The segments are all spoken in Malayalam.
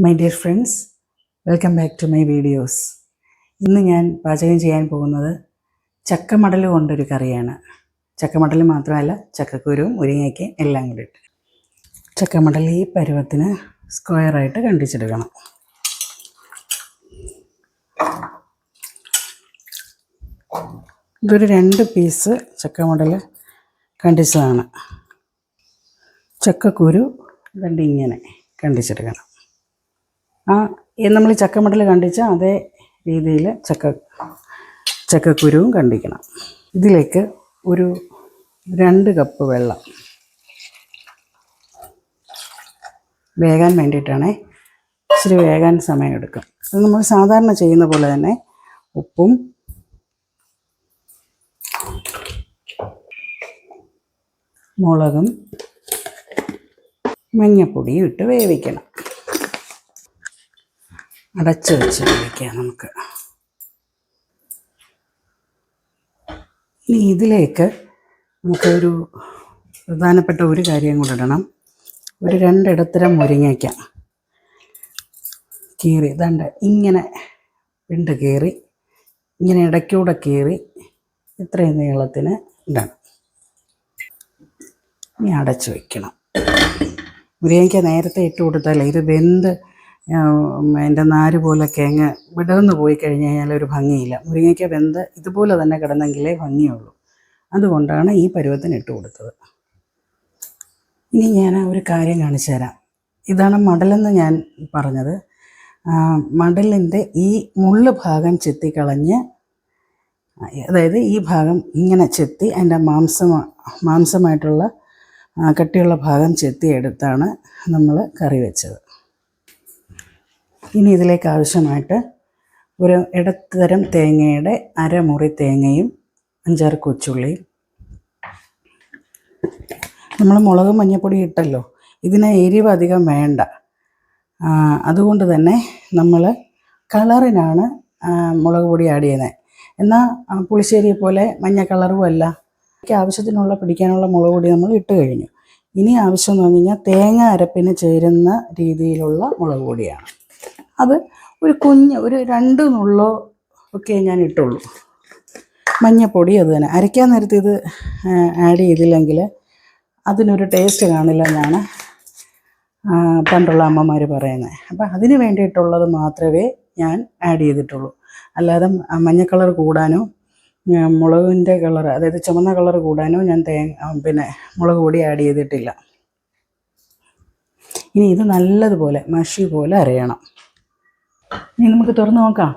My dear friends welcome back to my videos ഇന്ന് ഞാൻ പാചകം ചെയ്യാൻ പോകുന്നത് ചക്കമടൽ കൊണ്ടൊരു കറിയാണ്. ചക്കമടൽ മാത്രമല്ല ചക്കക്കുരുവും മുരിങ്ങയ്ക്ക് എല്ലാം കൂടി ഇട്ട്. ചക്കമടൽ ഈ പരുവത്തിന് സ്ക്വയറായിട്ട് കണ്ടിച്ചെടുക്കണം. ഇതൊരു രണ്ട് പീസ് ചക്കമടൽ കണ്ടിച്ചതാണ്. ചക്കക്കുരു രണ്ട് ഇങ്ങനെ കണ്ടിച്ചെടുക്കണം. ആ നമ്മൾ ചക്കമടൽ കണ്ടിച്ച അതേ രീതിയിൽ ചക്ക ചക്കക്കുരുവും കണ്ടിക്കണം. ഇതിലേക്ക് ഒരു രണ്ട് കപ്പ് വെള്ളം വേകാൻ വേണ്ടിയിട്ടാണേ ഇച്ചിരി വേകാൻ സമയമെടുക്കും. അത് നമ്മൾ സാധാരണ ചെയ്യുന്ന പോലെ തന്നെ ഉപ്പും മുളകും മഞ്ഞപ്പൊടിയും ഇട്ട് വേവിക്കണം. അടച്ച് വെച്ച് വേവിക്കാം നമുക്ക്. ഇനി ഇതിലേക്ക് നമുക്കൊരു പ്രധാനപ്പെട്ട ഒരു കാര്യം കൂടെ ഇടണം. ഒരു രണ്ടിടത്തരം മുരിങ്ങയ്ക്ക കീറി ഇതാണ്ട് ഇങ്ങനെ വിണ്ട് കീറി ഇങ്ങനെ ഇടയ്ക്കൂടെ കീറി ഇത്രയും നീളത്തിന് ഇടണം ഇനി അടച്ചു വയ്ക്കണം മുരിങ്ങയ്ക്ക നേരത്തെ ഇട്ട് കൊടുത്താലേ ഇത് വെന്ത് അതിന്റെ നാര് പോലെ അങ്ങ് വിടർന്ന് പോയി കഴിഞ്ഞ് കഴിഞ്ഞാൽ ഒരു ഭംഗിയില്ല. മുരിങ്ങയ്ക്ക വെന്ത് ഇതുപോലെ തന്നെ കിടന്നെങ്കിലേ ഭംഗിയുള്ളൂ. അതുകൊണ്ടാണ് ഈ പരുവത്തിന് ഇട്ട് കൊടുത്തത്. ഇനി ഞാൻ ഒരു കാര്യം കാണിച്ചു തരാം. ഇതാണ് മടലെന്ന് ഞാൻ പറഞ്ഞത്. മടലിന്റെ ഈ മുള്ള് ഭാഗം ചെത്തിക്കളഞ്ഞ് അതായത് ഈ ഭാഗം ഇങ്ങനെ ചെത്തി അതിന്റെ മാംസം മാംസമായിട്ടുള്ള കട്ടിയുള്ള ഭാഗം ചെത്തിയെടുത്താണ് നമ്മൾ കറി വെച്ചത്. ഇനി ഇതിലേക്ക് ആവശ്യമായിട്ട് ഒരു ഇടത്തരം തേങ്ങയുടെ അരമുറി തേങ്ങയും അഞ്ചാറ് കൊച്ചുള്ളിയും. നമ്മൾ മുളകും മഞ്ഞപ്പൊടി ഇട്ടല്ലോ. ഇതിന് എരിവ് അധികം വേണ്ട. അതുകൊണ്ട് തന്നെ നമ്മൾ കളറിനാണ് മുളക് പൊടി ആഡ് ചെയ്യുന്നത് എന്നാൽ പുളിശ്ശേരിയെ പോലെ മഞ്ഞ കളറും അല്ല. ആവശ്യത്തിനുള്ള പിടിക്കാനുള്ള മുളക് പൊടി നമ്മൾ ഇട്ട് കഴിഞ്ഞു. ഇനി ആവശ്യം എന്ന് പറഞ്ഞു കഴിഞ്ഞാൽ തേങ്ങ അരപ്പിന് ചേരുന്ന രീതിയിലുള്ള മുളക് പൊടിയാണ്. അത് ഒരു കുഞ്ഞ് ഒരു രണ്ട് നുള്ളോ ഒക്കെ ഞാൻ ഇട്ടുള്ളൂ. മഞ്ഞപ്പൊടി അത് തന്നെ. അരയ്ക്കാൻ നേരത്തെ ഇത് ആഡ് ചെയ്തില്ലെങ്കിൽ അതിനൊരു ടേസ്റ്റ് കാണില്ല എന്നാണ് പണ്ടുള്ള അമ്മമാർ പറയുന്നത്. അപ്പം അതിന് വേണ്ടിയിട്ടുള്ളത് മാത്രമേ ഞാൻ ആഡ് ചെയ്തിട്ടുള്ളൂ. അല്ലാതെ മഞ്ഞ കളർ കൂടാനോ മുളകിന്റെ കളർ അതായത് ചുമന്ന കളർ കൂടാനോ ഞാൻ തേങ്ങ പിന്നെ മുളക് പൊടി ആഡ് ചെയ്തിട്ടില്ല. ഇനി ഇത് നല്ലതുപോലെ മഷി പോലെ അരയണം. ഇനി നമുക്ക് തുറന്ന് നോക്കാം.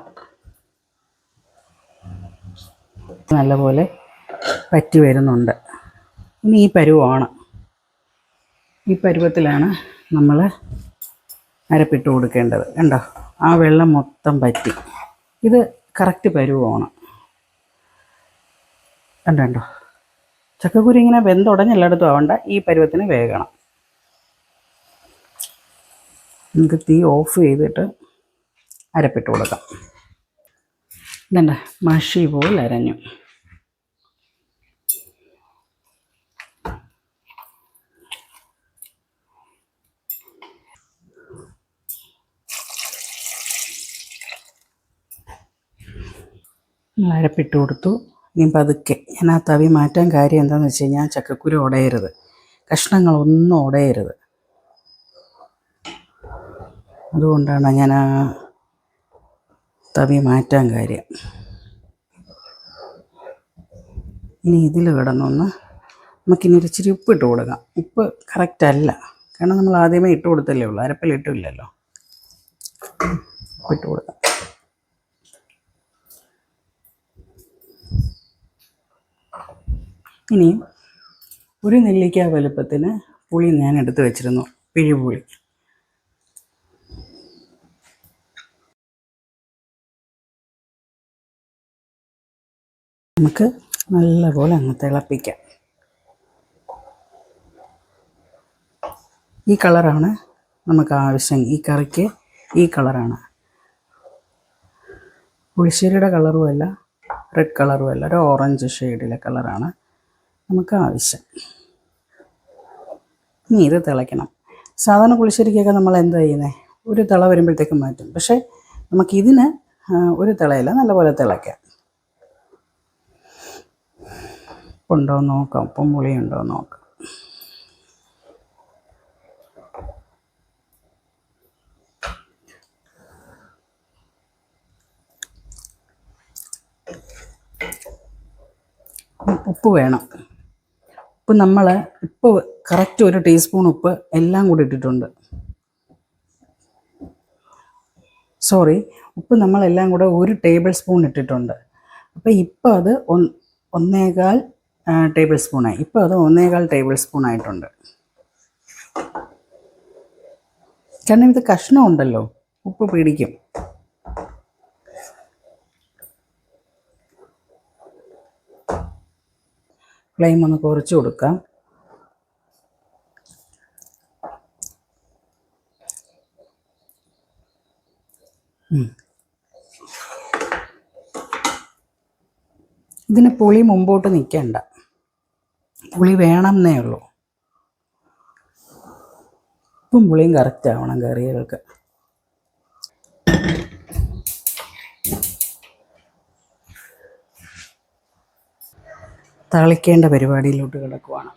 നല്ലപോലെ പറ്റി വരുന്നുണ്ട്. ഇനി ഈ പരുവമാണ് ഈ പരുവത്തിലാണ് നമ്മൾ അരപ്പിട്ട് കൊടുക്കേണ്ടത്. കണ്ടോ? ആ വെള്ളം മൊത്തം പറ്റി. ഇത് കറക്റ്റ് പരുവമാണ് കണ്ടോ കണ്ടോ? ചക്കക്കുരി ഇങ്ങനെ വെന്തുടഞ്ഞെല്ലായിടത്തും ആവണ്ട. ഈ പരുവത്തിന് വേഗണം. നമുക്ക് തീ ഓഫ് ചെയ്തിട്ട് അരപ്പിട്ട് കൊടുക്കാം. ഇതണ്ട മഷി പോലെ അരഞ്ഞു. അരപ്പിട്ട് കൊടുത്തു. ഇനി പതുക്കെ ഞാൻ ആ തവി മാറ്റാൻ കാര്യം എന്താണെന്ന് വെച്ച് കഴിഞ്ഞാൽ ചക്കക്കുരു ഉടയരുത്. കഷ്ണങ്ങളൊന്നും ഉടയരുത്. അതുകൊണ്ടാണ് ഞാൻ ആ തവി മാറ്റാൻ കാര്യം. ഇനി ഇതിൽ കിടന്നൊന്ന് നമുക്കിനി ഒരു ഇച്ചിരി ഉപ്പ് ഇട്ട് കൊടുക്കാം. ഉപ്പ് അല്ല. കാരണം നമ്മൾ ആദ്യമേ ഇട്ട് കൊടുത്തല്ലേ ഉള്ളൂ. അരപ്പിലിട്ടില്ലല്ലോ ഉപ്പിട്ട് കൊടുക്കാം. ഇനി ഒരു നെല്ലിക്ക വലുപ്പത്തിന് പുളി ഞാൻ എടുത്ത് വെച്ചിരുന്നു. പിഴിപുളി. നമുക്ക് നല്ലപോലെ അങ്ങ് തിളപ്പിക്കാം. ഈ കളറാണ് നമുക്ക് ആവശ്യം. ഈ കറിക്ക് ഈ കളറാണ്. പുളിശ്ശേരിയുടെ കളറും അല്ല റെഡ് കളറും അല്ല ഒരു ഓറഞ്ച് ഷെയ്ഡിലെ കളറാണ് നമുക്ക് ആവശ്യം. ഇനി ഇത് തിളയ്ക്കണം. സാധാരണ പുളിശ്ശേരിക്കൊക്കെ നമ്മൾ എന്താ ചെയ്യുന്നത് ഒരു തിള വരുമ്പോഴത്തേക്കും മാറ്റും. പക്ഷേ നമുക്കിതിന് ഒരു തിളയില്ല നല്ലപോലെ തിളയ്ക്കാം. എന്ന് നോക്കാം. ഉപ്പും പുളിയും ഉണ്ടോ എന്ന് നോക്കാം. ഉപ്പ് വേണം. ഉപ്പ് നമ്മൾ ഉപ്പ് കറക്റ്റ് ഒരു ടീസ്പൂൺ ഉപ്പ് എല്ലാം കൂടി ഇട്ടിട്ടുണ്ട്. സോറി ഉപ്പ് നമ്മളെല്ലാം കൂടെ ഒരു ടേബിൾ സ്പൂൺ ഇട്ടിട്ടുണ്ട്. അപ്പോൾ ഇപ്പോൾ അത് ഒന്നേകാൽ ടേബിൾ സ്പൂണായി ഇപ്പോൾ അത് ഒന്നേകാൽ ടേബിൾ സ്പൂൺ ആയിട്ടുണ്ട്. കാരണം ഇത് കഷ്ണം ഉണ്ടല്ലോ ഉപ്പ് പിടിക്കും. ഫ്ലെയിം ഒന്ന് കുറച്ച് കൊടുക്കാം. ഇതിന് പുളി മുമ്പോട്ട് നിൽക്കണ്ട പുളി വേണം എന്നേ ഉള്ളൂ. ഉപ്പും പുളിയും കറക്റ്റ് ആവണം കറികൾക്ക്. തളിക്കേണ്ട പരിപാടിയിലോട്ട് കിടക്കുവാണ്.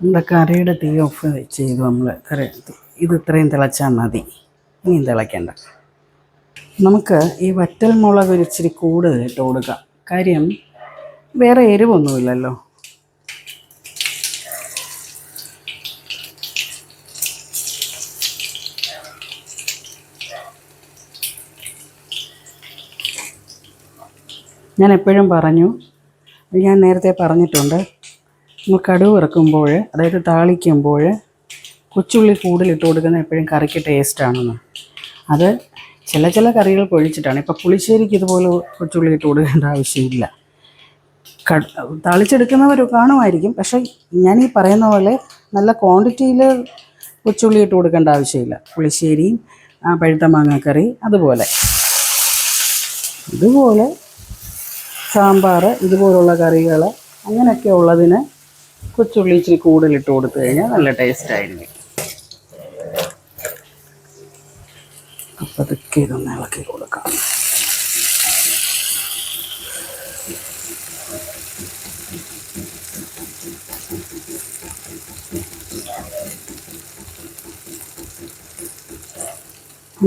നമ്മുടെ കറിയുടെ തീ ഓഫ് ചെയ്തു നമ്മൾ കറി ഇത് ഇത്രയും തിളച്ചാൽ മതി. ഇനിയും തിളയ്ക്കേണ്ട. നമുക്ക് ഈ വറ്റൽ മുളക് ഒരു ഇച്ചിരി കൂടുതൽ ഇട്ട് കൊടുക്കാം. കാര്യം വേറെ എരിവൊന്നുമില്ലല്ലോ. ഞാൻ എപ്പോഴും പറഞ്ഞു ഞാൻ നേരത്തെ പറഞ്ഞിട്ടുണ്ട് നമ്മൾ കടുവ് ഇറക്കുമ്പോൾ അതായത് താളിക്കുമ്പോൾ കൊച്ചുള്ളി കൂടുതലിട്ട് കൊടുക്കുന്ന എപ്പോഴും കറിക്ക് ടേസ്റ്റാണെന്ന് അത് ചില ചില കറികൾ പൊഴിച്ചിട്ടാണ്. ഇപ്പോൾ പുളിശ്ശേരിക്ക് ഇതുപോലെ കൊച്ചുള്ളി ഇട്ട് കൊടുക്കേണ്ട ആവശ്യമില്ല. തളിച്ചെടുക്കുന്നവർ കാണുമായിരിക്കും. പക്ഷേ ഞാൻ ഈ പറയുന്ന പോലെ നല്ല ക്വാണ്ടിറ്റിയിൽ കൊച്ചുള്ളി ഇട്ട് കൊടുക്കേണ്ട ആവശ്യമില്ല. പുളിശ്ശേരിയും പഴുത്ത മാങ്ങാക്കറി അതുപോലെ. ഇതുപോലെ സാമ്പാർ ഇതുപോലുള്ള കറികൾ അങ്ങനെയൊക്കെ ഉള്ളതിന് കൊച്ചുള്ളി ഇച്ചിരി കൂടുതലിട്ട് കൊടുത്തു കഴിഞ്ഞാൽ നല്ല ടേസ്റ്റ് ആയിരിക്കും. അപ്പം അതൊക്കെ ഇതൊന്ന് ഇളക്കി കൊടുക്കാം.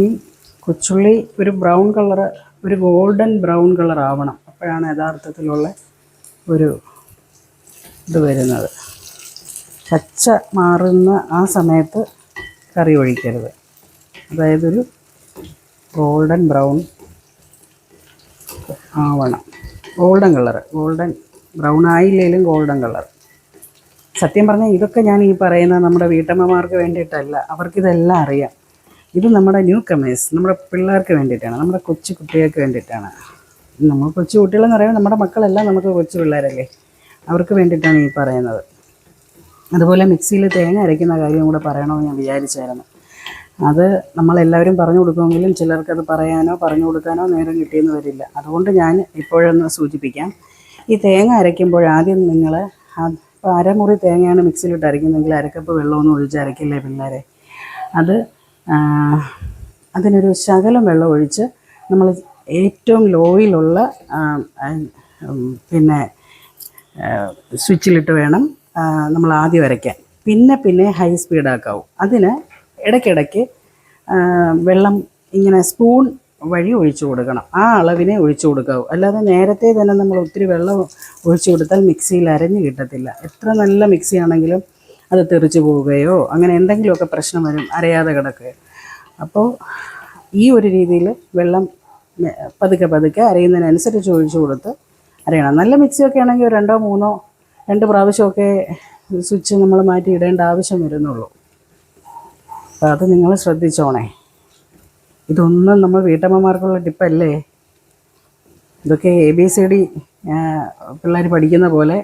ഈ കൊച്ചുള്ളി ഒരു ബ്രൗൺ കളർ ഒരു ഗോൾഡൻ ബ്രൗൺ കളർ ആവണം. അപ്പോഴാണ് യഥാർത്ഥത്തിലുള്ള ഒരു ഇത് വരുന്നത്. പച്ച മാറുന്ന ആ സമയത്ത് കറി ഒഴിക്കരുത്. അതായത് ഒരു ഗോൾഡൻ ബ്രൗൺ ആവണം. ഗോൾഡൻ കളർ ഗോൾഡൻ ബ്രൗൺ ആയില്ലെങ്കിലും ഗോൾഡൻ കളർ. സത്യം പറഞ്ഞാൽ ഇതൊക്കെ ഞാൻ ഈ പറയുന്ന നമ്മുടെ വീട്ടമ്മമാർക്ക് വേണ്ടിയിട്ടല്ല. അവർക്കിതെല്ലാം അറിയാം. ഇത് നമ്മുടെ ന്യൂ കമേഴ്സ് നമ്മുടെ പിള്ളേർക്ക് വേണ്ടിയിട്ടാണ് നമ്മുടെ കൊച്ചു കുട്ടികൾക്ക് വേണ്ടിയിട്ടാണ്. നമ്മൾ കൊച്ചു കുട്ടികളെന്ന് പറയുമ്പോൾ നമ്മുടെ മക്കളെല്ലാം നമുക്ക് കൊച്ചു പിള്ളേരല്ലേ? അവർക്ക് വേണ്ടിയിട്ടാണ് ഈ പറയുന്നത്. അതുപോലെ മിക്സിയിൽ തേങ്ങ അരയ്ക്കുന്ന കാര്യം കൂടെ പറയണമെന്ന് ഞാൻ വിചാരിച്ചായിരുന്നു. അത് നമ്മളെല്ലാവരും പറഞ്ഞു കൊടുക്കുമെങ്കിലും ചിലർക്കത് പറയാനോ പറഞ്ഞു കൊടുക്കാനോ നേരം കിട്ടിയെന്ന് വരില്ല. അതുകൊണ്ട് ഞാൻ ഇപ്പോഴൊന്ന് സൂചിപ്പിക്കാം. ഈ തേങ്ങ അരയ്ക്കുമ്പോൾ ആദ്യം നിങ്ങൾ ഇപ്പോൾ അരമുറി തേങ്ങയാണ് മിക്സിയിലിട്ട് അരയ്ക്കുന്നതെങ്കിൽ അരക്കപ്പ് വെള്ളമൊന്നും ഒഴിച്ച് അരയ്ക്കില്ലേ പിള്ളേരെ? അത് അതിനൊരു ശകലം വെള്ളം ഒഴിച്ച് നമ്മൾ ഏറ്റവും ലോയിലുള്ള പിന്നെ സ്വിച്ചിലിട്ട് വേണം നമ്മൾ ആദ്യം വരയ്ക്കാൻ പിന്നെ പിന്നെ ഹൈ സ്പീഡാക്കാവും അതിന് ഇടയ്ക്കിടയ്ക്ക് വെള്ളം ഇങ്ങനെ സ്പൂൺ വഴി ഒഴിച്ചു കൊടുക്കണം. ആ അളവിനെ ഒഴിച്ചു കൊടുക്കാവൂ. അല്ലാതെ നേരത്തെ തന്നെ നമ്മൾ ഒത്തിരി വെള്ളം ഒഴിച്ചു കൊടുത്താൽ മിക്സിയിൽ അരഞ്ഞു കിട്ടത്തില്ല. എത്ര നല്ല മിക്സി ആണെങ്കിലും അത് തെറിച്ചു പോവുകയോ അങ്ങനെ എന്തെങ്കിലുമൊക്കെ പ്രശ്നം വരും അരയാതെ കിടക്കുക അപ്പോൾ ഈ ഒരു രീതിയിൽ വെള്ളം പതുക്കെ പതുക്കെ അരയുന്നതിനനുസരിച്ച് ഒഴിച്ചു കൊടുത്ത് അരയണം നല്ല മിക്സിയൊക്കെ ആണെങ്കിൽ രണ്ടോ മൂന്നോ രണ്ട് പ്രാവശ്യമൊക്കെ സ്വിച്ച് നമ്മൾ മാറ്റി ഇടേണ്ട ആവശ്യം വരുന്നുള്ളൂ. അപ്പോൾ അത് നിങ്ങൾ ശ്രദ്ധിച്ചോണേ. ഇതൊന്നും നമ്മൾ വീട്ടമ്മമാർക്കുള്ള ടിപ്പല്ലേ ഇതൊക്കെ എ ബി സി ഡി പിള്ളേർ പഠിക്കുന്ന പോലെ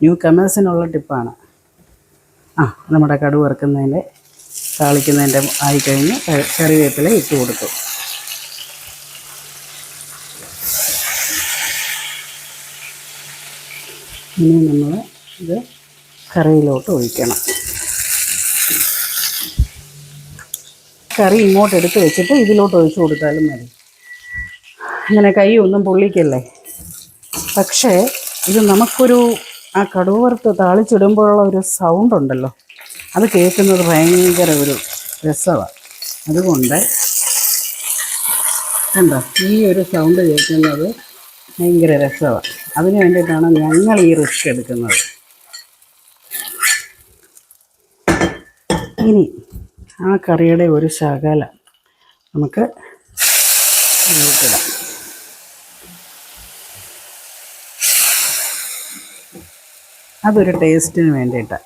ന്യൂ കമേഴ്സിനുള്ള ടിപ്പാണ് ആ നമ്മുടെ കടു വറുക്കുന്നതിന്റെ താളിക്കുന്നതിന്റെ ആയിക്കഴിഞ്ഞ് കറിവേപ്പില ഇട്ട് കൊടുത്തു. ഇനി നമ്മൾ ഇത് കറിയിലോട്ട് ഒഴിക്കണം. കറി ഇങ്ങോട്ട് എടുത്ത് വെച്ചിട്ട് ഇതിലോട്ട് ഒഴിച്ചു കൊടുത്താലും മതി. അങ്ങനെ കൈ ഒന്നും പൊള്ളിക്കല്ലേ? പക്ഷേ ഇത് നമുക്കൊരു ആ കടുവറുത്ത് താളിച്ചിടുമ്പോഴുള്ള ഒരു സൗണ്ട് ഉണ്ടല്ലോ. അത് കേൾക്കുന്നത് ഭയങ്കര ഒരു രസമാണ് അതുകൊണ്ട് കണ്ടോ ഈ ഒരു സൗണ്ട് കേൾക്കുന്നത് ഭയങ്കര രസമാണ് അതിന് വേണ്ടിയിട്ടാണ് ഞങ്ങൾ ഈ റിസ്ക് എടുക്കുന്നത്. ഇനി ആ കറിയുടെ ഒരു ശകല നമുക്ക് ഇതിലോട്ടിടാം അതൊരു ടേസ്റ്റിന് വേണ്ടിയിട്ട്.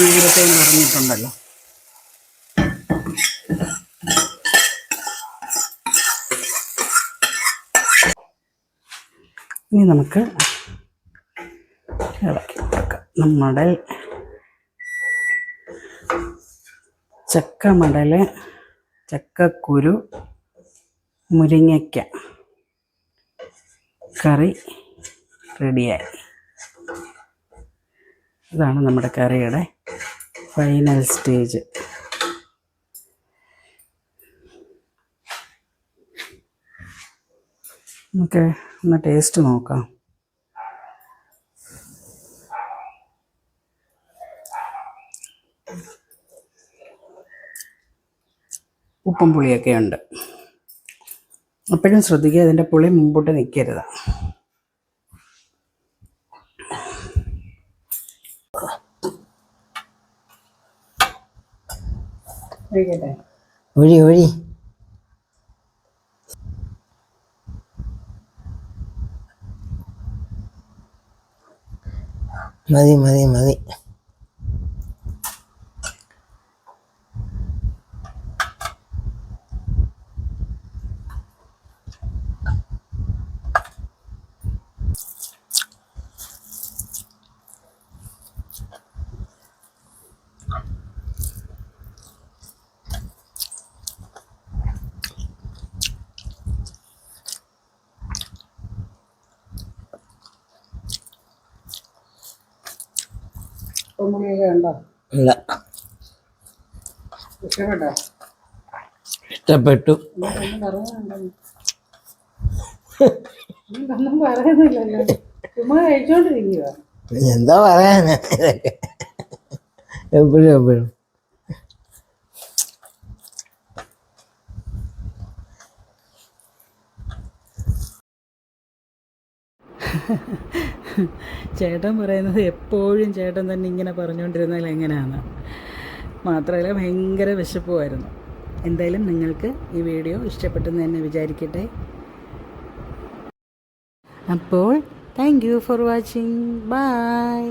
നേരത്തെയും പറഞ്ഞിട്ടുണ്ടല്ലോ. ഇനി നമുക്ക് ഇളക്കി കൊടുക്കാം. നമ്മുടെ ചക്ക ചക്കമടൽ ചക്കക്കുരു മുരിങ്ങയ്ക്ക കറി റെഡിയായി. ഇതാണ് നമ്മുടെ കറിയുടെ ഫൈനൽ സ്റ്റേജ്. നമുക്ക് ഒന്ന് ടേസ്റ്റ് നോക്കാം. ഉപ്പും പുളിയൊക്കെ ഉണ്ട്. അപ്പോഴും ശ്രദ്ധിക്കുക അതിന്റെ പുളി മുമ്പോട്ട് നിൽക്കരുത് ഒഴി ഒഴി. മതി മതി മതി ഉണ്ടോ ഇല്ല. ഇഷ്ടപ്പെട്ടോ? ഇഷ്ടപ്പെട്ടു. ഒന്നും പറയാനുണ്ടോ ഒന്നും പറയുന്നില്ലല്ലോ ചുമ്മാ കഴിച്ചോണ്ടിരിക്കുക എന്താ പറയാ എപ്പോഴും എപ്പോഴും. ചേട്ടൻ പറയുന്നത് എപ്പോഴും ചേട്ടൻ തന്നെ ഇങ്ങനെ പറഞ്ഞുകൊണ്ടിരുന്നാൽ എങ്ങനെയാണ് മാത്രമല്ല ഭയങ്കര വിശപ്പുമായിരുന്നു. എന്തായാലും നിങ്ങൾക്ക് ഈ വീഡിയോ ഇഷ്ടപ്പെട്ടെന്ന് തന്നെ വിചാരിക്കട്ടെ. അപ്പോൾ thank you for watching bye